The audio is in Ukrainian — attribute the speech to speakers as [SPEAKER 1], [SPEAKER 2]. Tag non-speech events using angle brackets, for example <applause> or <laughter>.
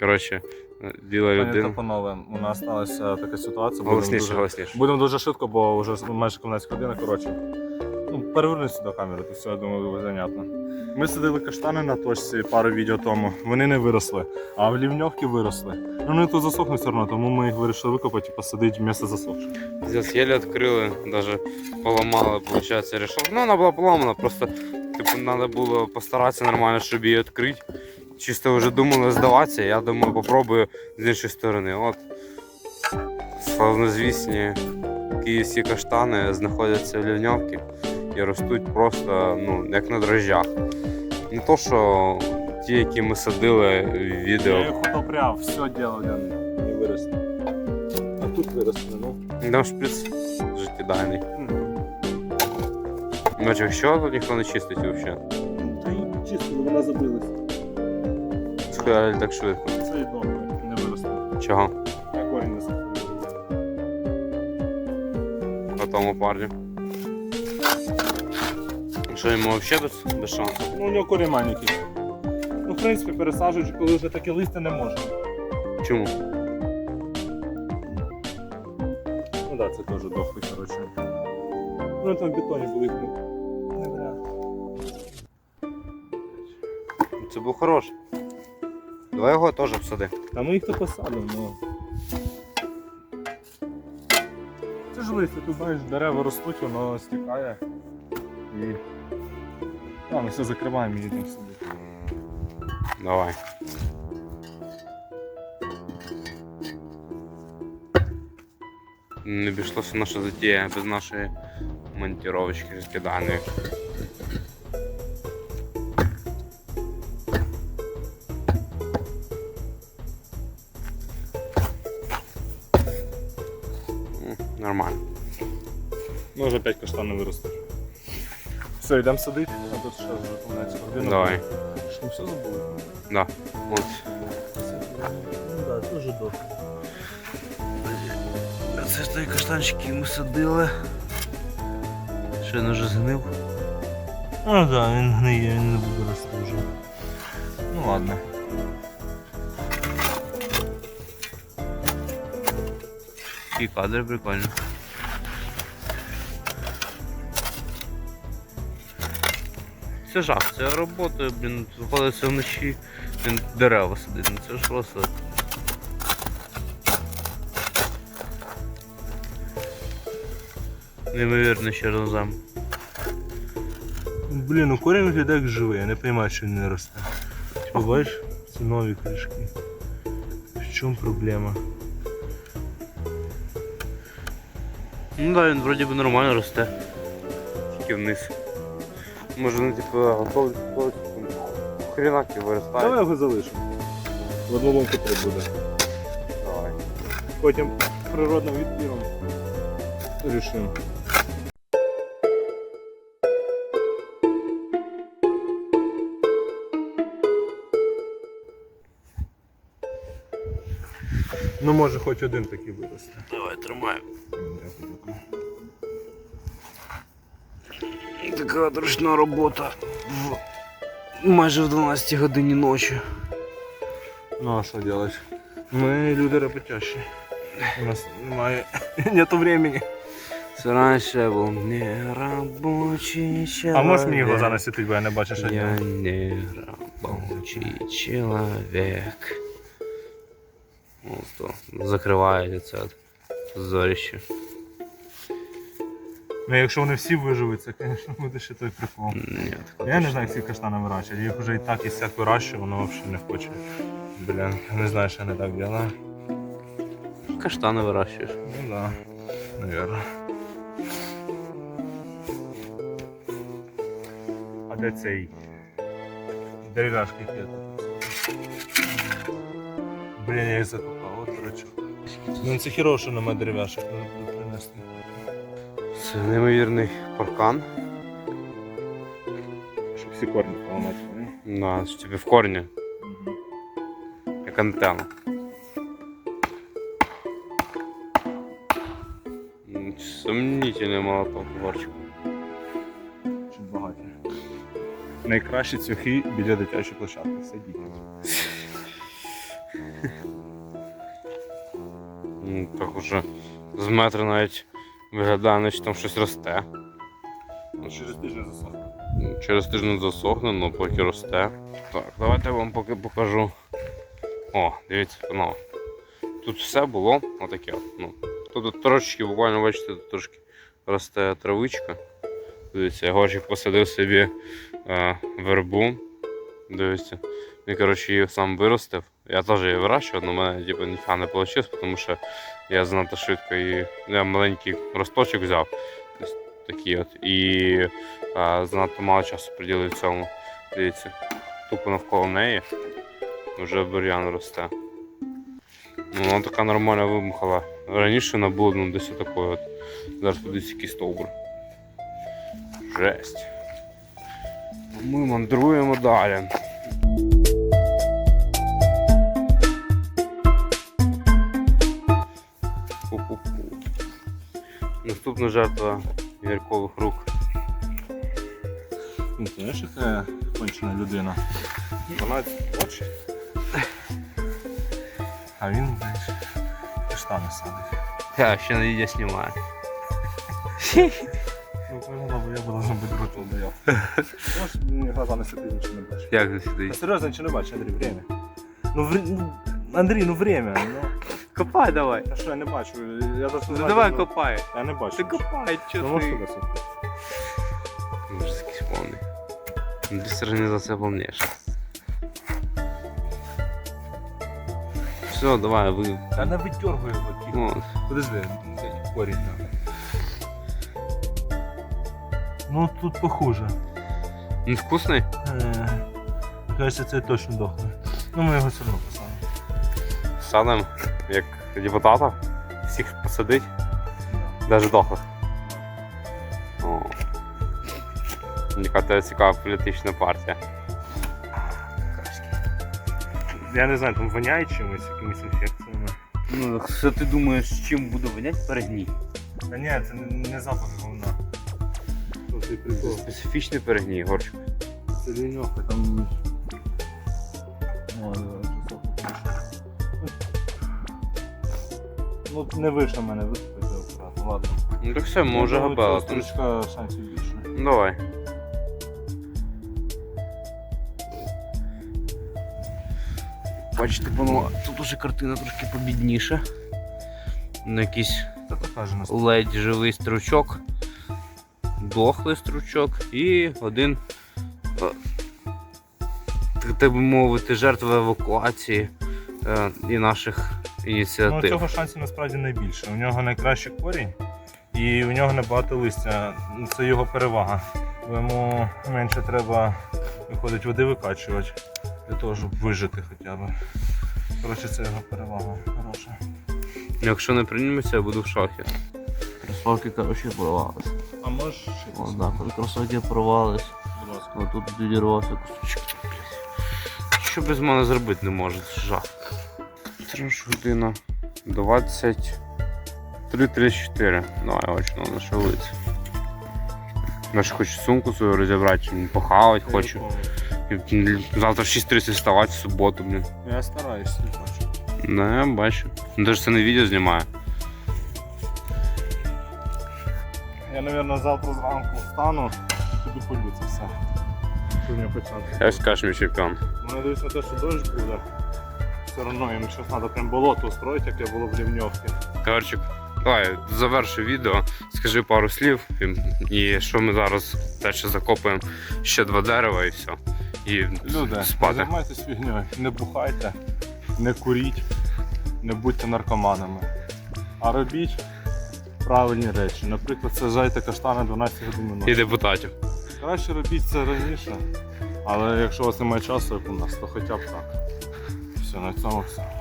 [SPEAKER 1] Коротше, біла
[SPEAKER 2] Пані
[SPEAKER 1] людина.
[SPEAKER 2] та панове, у нас сталася така ситуація. Будемо
[SPEAKER 1] Голосніше,
[SPEAKER 2] дуже,
[SPEAKER 1] голосніше.
[SPEAKER 2] будемо дуже швидко, бо вже майже 17 година. Коротше. Ну, переверни сюди камеру, то все, я думаю, буде занятно. Ми садили каштани на точці пару відео тому. Вони не виросли, а в лівньовки виросли. Ну вони тут засохнуть все одно, тому ми їх вирішили викопати і посадити в місце засохше.
[SPEAKER 1] Здесь еле открыли, даже поломала, получается, решетку. Ну, она была поломана, просто типу, надо было постараться нормально, чтобы ее открыть. Чисто вже думали здаватися, я думаю, попробую з іншої сторони. От славнозвісні київські каштани знаходяться в лівньовці і ростуть просто ну, як на дрожжах. Не то, що ті, які ми садили в відео.
[SPEAKER 2] Я їх удобряв, все робив, не виросли. А тут виросли, ну.
[SPEAKER 1] Там шприц життєдайний. Бачу, якщо тут ніхто не чистить взагалі.
[SPEAKER 2] Та й чисто, вона забилася.
[SPEAKER 1] Сказали так швидко.
[SPEAKER 2] Це і добре, не виросли.
[SPEAKER 1] Чого?
[SPEAKER 2] Я корінь не садив.
[SPEAKER 1] По тому парню. Що йому взагалі без, без шансу?
[SPEAKER 2] Ну, у нього корінь маленький. Ну, в принципі, пересаджуючи, коли вже таке листя не можна.
[SPEAKER 1] Чому?
[SPEAKER 2] Ну так, це теж дохлий, коротше. Ну там в бетоні були не- не варіант.
[SPEAKER 1] Це був хороший. Давай його теж посади.
[SPEAKER 2] А ми їх то посадимо, ну. Це ж листя, тут знаєш, дерева ростуть, воно стікає. І. А, ми все закриваємо і йдемо сюди.
[SPEAKER 1] Давай. Не обійшлося наша затія без нашої монтіровочки розкиданої.
[SPEAKER 2] Ну, вже 5 каштанів виростуть. Все, йдемо садити, а тут ще 12 годин.
[SPEAKER 1] Давай.
[SPEAKER 2] Що ми все забули?
[SPEAKER 1] Да. От.
[SPEAKER 2] Ну так, дуже добре.
[SPEAKER 1] Це ж той каштанчики ми садили. Що він вже згнив?
[SPEAKER 2] Ну так, він гниє, він не буде рости вже. Ну ладно.
[SPEAKER 1] І кадри прикольно. Це жах, це робота, блін, виходиться вночі, блін, дерева сидить, ну це ж просто. Неймовірно чорнозем.
[SPEAKER 2] Блін, ну корінь виглядає як живий, я не розумію, що він не росте. Ти бачиш? Це нові кришки. В чому проблема?
[SPEAKER 1] Ну да, він вроді би нормально росте. Тільки вниз. Може ну типу готові хрінаки
[SPEAKER 2] Давай його залишимо. В одному куплі буде.
[SPEAKER 1] Давай.
[SPEAKER 2] Потім природним відбіром рішимо. Ну, може, хоч один такий виросте.
[SPEAKER 1] Давай, тримаю. Така ручна робота в майже в 12 годині ночі.
[SPEAKER 2] Ну, а що робити? Ми люди роботящі. У нас немає <laughs> нету времени.
[SPEAKER 1] Це раніше був неробочий чоловік.
[SPEAKER 2] А можеш мені глаза насвітити, бо я не бачу, що
[SPEAKER 1] Я
[SPEAKER 2] я.
[SPEAKER 1] не робочий чоловік. Ось то закриває це зорище.
[SPEAKER 2] Ну, якщо вони всі виживуть, це, звісно, буде ще той прикол.
[SPEAKER 1] Ні,
[SPEAKER 2] Я не знаю, як ці каштани вирощують. Їх вже і так і сяк вирощую, воно взагалі не хоче. Блін, не знаю, що я не так діла.
[SPEAKER 1] Каштани вирощуєш.
[SPEAKER 2] Ну да, наверное. А де цей? Дерев'яшки тут. Блін, я їх закопав, от коротше. Ну це хірово, що немає дерев'яшок, треба буде принести.
[SPEAKER 1] Це неймовірний паркан.
[SPEAKER 2] Щоб всі корні поламати.
[SPEAKER 1] Да, що тобі в корні, як антенна. М, Сумнітельний молоток горчик.
[SPEAKER 2] Чуть багаті. Найкращі цвяхи біля дитячої площадки. Сидіть.
[SPEAKER 1] Так уже з метра навіть виглядає, наче там щось росте.
[SPEAKER 2] Ну, через тиждень засохне.
[SPEAKER 1] Через тиждень засохне, але поки росте. Так, давайте я вам поки покажу. О, дивіться, ну. Тут все було отаке. Ну. Тут трошечки, буквально бачите, тут трошки росте травичка. Дивіться, я горщик посадив собі е, вербу. Дивіться. Він, коротше, її сам виростив. Я теж її вирощував, але в мене типу, ніфіга не вийшло, тому що я занадто швидко її. Я маленький росточок взяв. Такий от. І а, занадто мало часу приділив цьому. Дивіться, тупо навколо неї вже бур'ян росте. Ну, вона така нормально вимахала. Раніше вона була ну, десь такою от. Зараз подивіться який стовбур. Жесть. Ми мандруємо далі. Наступна жертва Яркових рук.
[SPEAKER 2] Ну, ти знаєш, яка кончена людина. 12 очі. А він, знаєш, каштани садить.
[SPEAKER 1] Я ще на відео знімаю.
[SPEAKER 2] Ну, поняла, бо я буду бути ротом бояв. Може, мені глаза не сидить, нічого не бачу.
[SPEAKER 1] Як не
[SPEAKER 2] Та
[SPEAKER 1] сидить?
[SPEAKER 2] серйозно, нічого не бачу, Андрій, время. Ну, вр... ну, Андрій, ну время. Ну,
[SPEAKER 1] Копай давай.
[SPEAKER 2] а що я не бачу? Я зараз не
[SPEAKER 1] Ну
[SPEAKER 2] знаю,
[SPEAKER 1] давай
[SPEAKER 2] ну,
[SPEAKER 1] копай.
[SPEAKER 2] Я не бачу.
[SPEAKER 1] Ти копай,
[SPEAKER 2] Ну,
[SPEAKER 1] чо
[SPEAKER 2] можеш
[SPEAKER 1] ти?
[SPEAKER 2] сидіти?
[SPEAKER 1] Ужас якийсь повний. Дезорганізація повніша. Все, давай, ви.
[SPEAKER 2] Та не витягуй його тільки.
[SPEAKER 1] Ну,
[SPEAKER 2] Подожди, корінь надо. Ну тут похуже.
[SPEAKER 1] він вкусний?
[SPEAKER 2] Е, Кажеться, це точно дохне. Ну ми його все одно посадимо.
[SPEAKER 1] Садим, як депутата. Всіх посадить, навіть дохлих. Яка тебе цікава політична партія.
[SPEAKER 2] Я не знаю, там воняє чимось, якимись інфекціями.
[SPEAKER 1] Ну, що ти думаєш, чим буду воняти перегній?
[SPEAKER 2] Та ні, це не, не запах говна. Прикол?
[SPEAKER 1] Специфічний перегній, горчик.
[SPEAKER 2] Це ліньовка там. О, Ну, не вийшло мене виступити акуратно, ладно.
[SPEAKER 1] Ну так все, ми вже габели.
[SPEAKER 2] Стручка шансів більше.
[SPEAKER 1] Давай. Бачите, панове, тут уже картина трошки побідніша. Ну, якийсь ледь живий стручок, дохлий стручок і один, е, так- так би мовити, жертва евакуації е, і наших
[SPEAKER 2] Ну,
[SPEAKER 1] ініціатив.
[SPEAKER 2] цього шансів насправді найбільше. У нього найкращий корінь і у нього небагато листя. Це його перевага. Бо йому менше треба виходить води викачувати для того, щоб вижити хоча б. Коротше, це його перевага хороша.
[SPEAKER 1] Якщо не прийметься, я буду в шокі. Кросовки, коротше, порвались.
[SPEAKER 2] А можеш
[SPEAKER 1] О, да, коли кросовки порвались.
[SPEAKER 2] будь ласка.
[SPEAKER 1] Тут відірвався кусочок. Що без мене зробити не може, це жах. Треш година 23.34. Давай очно на шевелиться. Я ж хочу сумку свою розібрати, похавати хочу. Завтра в 6.30 вставати в суботу, блін.
[SPEAKER 2] Я стараюсь, не бачу.
[SPEAKER 1] Не, бачу. Ну ж це не відео знімаю.
[SPEAKER 2] Я, мабуть, завтра зранку встану, піду полю це все. Щоб не почати.
[SPEAKER 1] Я скажу мій чемпіон.
[SPEAKER 2] Мене дивись на те, що дощ буде. Все одно їм щось треба прям болото устроїти, яке було в Рівньовці.
[SPEAKER 1] Коротше, давай завершу відео, скажи пару слів, і, і що ми зараз далі закопуємо ще два дерева і все. І
[SPEAKER 2] Люди, не займайтесь фігньою, не бухайте, не куріть, не будьте наркоманами. А робіть правильні речі. Наприклад, сажайте каштани 12 годин
[SPEAKER 1] І депутатів.
[SPEAKER 2] Краще робіть це раніше. Але якщо у вас немає часу, як у нас, то хоча б так. Все, на цьому все.